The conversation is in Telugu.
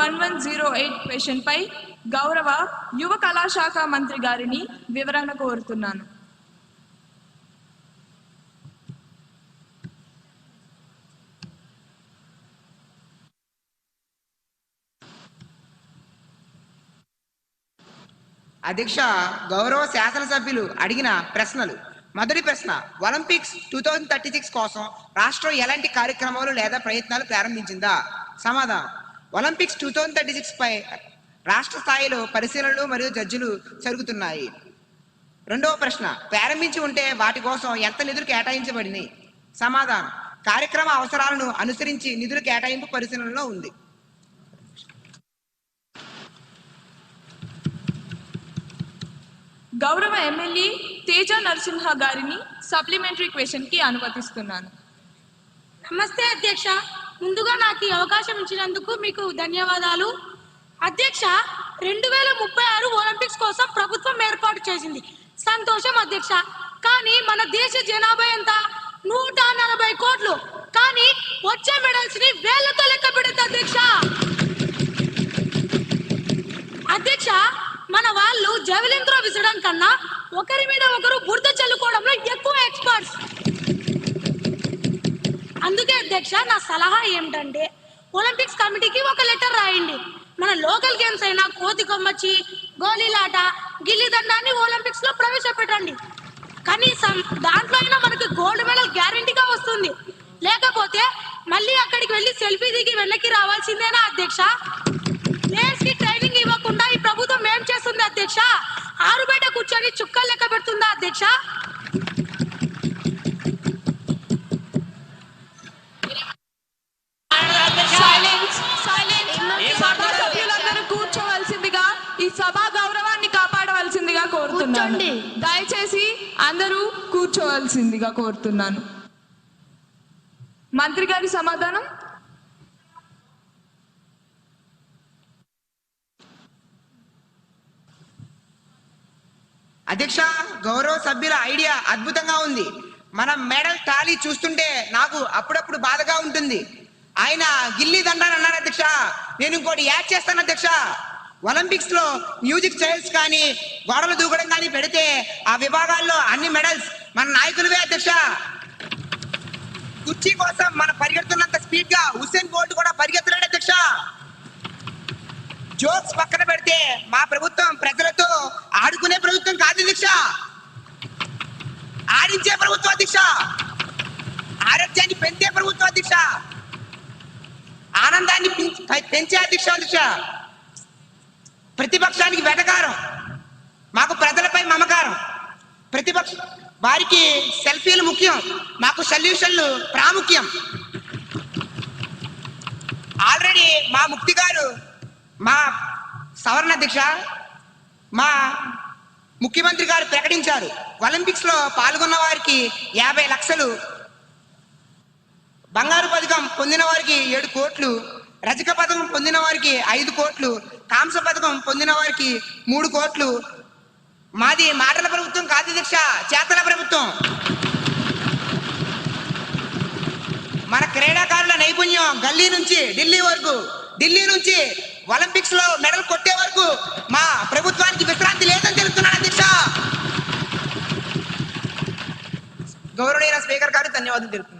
వన్ వన్ జీరో ఎయిట్ క్వశ్చన్పై గౌరవ యువ కళాశాఖ మంత్రి గారిని వివరణ కోరుతున్నాను. అధ్యక్ష గౌరవ శాసనసభ్యులు అడిగిన ప్రశ్నలు. మొదటి ప్రశ్న Olympics two thousand thirty six కోసం రాష్ట్రం ఎలాంటి కార్యక్రమాలు లేదా ప్రయత్నాలు ప్రారంభించిందా? సమాధానం Olympics two thousand thirty six పై రాష్ట్ర స్థాయిలో పరిశీలనలు మరియు జడ్జిలు జరుగుతున్నాయి. రెండవ ప్రశ్న ప్రారంభించి ఉంటే వాటి కోసం ఎంత నిధులు కేటాయించబడింది సమాధానం కార్యక్రమ అవసరాలను అనుసరించి నిధుల కేటాయింపు పరిశీలనలో ఉంది. గౌరవ ఎమ్మెల్యే తేజ నరసింహ గారిని సప్లిమెంటరీ క్వశ్చన్కి అనుమతిస్తున్నాను. నమస్తే అధ్యక్ష. ముందుగా నాకు ఈ అవకాశం ఇచ్చినందుకు మీకు ధన్యవాదాలు. అధ్యక్ష రెండు వేల ముప్పై ఆరు ఒలింపిక్స్ కోసం ప్రభుత్వం ఏర్పాటు చేసింది. సంతోషం అధ్యక్ష. కానీ మన దేశ జనాభా ఎంత? నూట నలభై కోట్లు. కానీ వచ్చే మెడల్స్ని వేలతో లెక్క పెడుతుంది అధ్యక్ష. అధ్యక్ష మన వాళ్ళు జవలిన్ త్రో విసరడం కన్నా ఒకరి మీద ఒకరు బురద చల్లుకోవడంలో ఎక్కువ ఎక్స్పర్ట్స్ అందుకే అధ్యక్ష నా సలహా ఏమిటంటే ఒలింపిక్స్ కమిటీకి ఒక లెటర్ రాయండి. మన లోకల్ గేమ్స్ అయినా కోతి కొమ్మచ్చి గోళీలాట గిల్లిదండాన్ని ఒలింపిక్స్లో ప్రవేశపెట్టండి. కనీసం దాంట్లో అయినా మనకి గోల్డ్ మెడల్ గ్యారంటీగా వస్తుంది. లేకపోతే మళ్ళీ అక్కడికి వెళ్ళి సెల్ఫీ దిగి వెనక్కి రావాల్సిందేనా అధ్యక్ష? ప్లేయర్స్కి ట్రైనింగ్ ఇవ్వకుండా ఈ ప్రభుత్వం ఏం చేస్తుంది అధ్యక్ష? ఆరు బయట కూర్చొని చుక్కలు లెక్క పెడుతుందా అధ్యక్ష? కూర్చోండి. దయచేసి అందరూ కూర్చోవలసిందిగా కోరుతున్నాను. మంత్రి గారి సమాధానం? అధ్యక్ష గౌరవ సభ్యుల ఐడియా అద్భుతంగా ఉంది. మన మెడల్ టాలీ చూస్తుంటే నాకు అప్పుడప్పుడు బాధగా ఉంటుంది. ఆయన గిల్లీ దండాన్ని అన్నారు అధ్యక్ష నేను ఇంకోటి యాడ్ చేస్తాను అధ్యక్ష. ఒలింపిక్స్లో మ్యూజిక్ చైర్స్ కానీ గోడలు దూకడం కానీ పెడితే ఆ విభాగాల్లో అన్ని మెడల్స్ మన నాయకులవే అధ్యక్ష. కుర్చీ కోసం మన పరిగెడుతున్నంత స్పీడ్గా హుసేన్ బోల్ట్ కూడా పరిగెత్తలేడు అధ్యక్ష. జోక్స్ పక్కన పెడితే మా ప్రభుత్వం ప్రజలతో ఆడుకునే ప్రభుత్వం కాదు అధ్యక్ష. ఆడించే ప్రభుత్వం అధ్యక్ష. ఆరోగ్యాన్ని పెంచే ప్రభుత్వం అధ్యక్ష. ఆనందాన్ని పెంచే అధ్యక్ష అధ్యక్ష. ప్రతిపక్షానికి వెటకారం. మాకు ప్రజలపై మమకారం. ప్రతిపక్ష వారికి సెల్ఫీలు ముఖ్యం. మాకు సొల్యూషన్లు ప్రాముఖ్యం. ఆల్రెడీ మా ముక్తి గారు మా సవరణ దీక్ష మా ముఖ్యమంత్రి గారు ప్రకటించారు. ఒలింపిక్స్లో పాల్గొన్న వారికి యాభై లక్షలు బంగారు పథకం పొందిన వారికి ఏడు కోట్లు రజక పథకం పొందిన వారికి ఐదు కోట్లు కాంస పథకం పొందిన వారికి మూడు కోట్లు. మాది మాటల ప్రభుత్వం కాదు దీక్ష చేతల ప్రభుత్వం. మన క్రీడాకారుల నైపుణ్యం గల్లీ నుంచి ఢిల్లీ వరకు ఢిల్లీ నుంచి ఒలింపిక్స్లో మెడల్ కొట్టే వరకు మా ప్రభుత్వానికి విశ్రాంతి లేదని తెలుస్తున్నాను అధ్యక్ష గౌరవనీయ స్పీకర్ గారు ధన్యవాదాలు తెలుపుతున్నాను.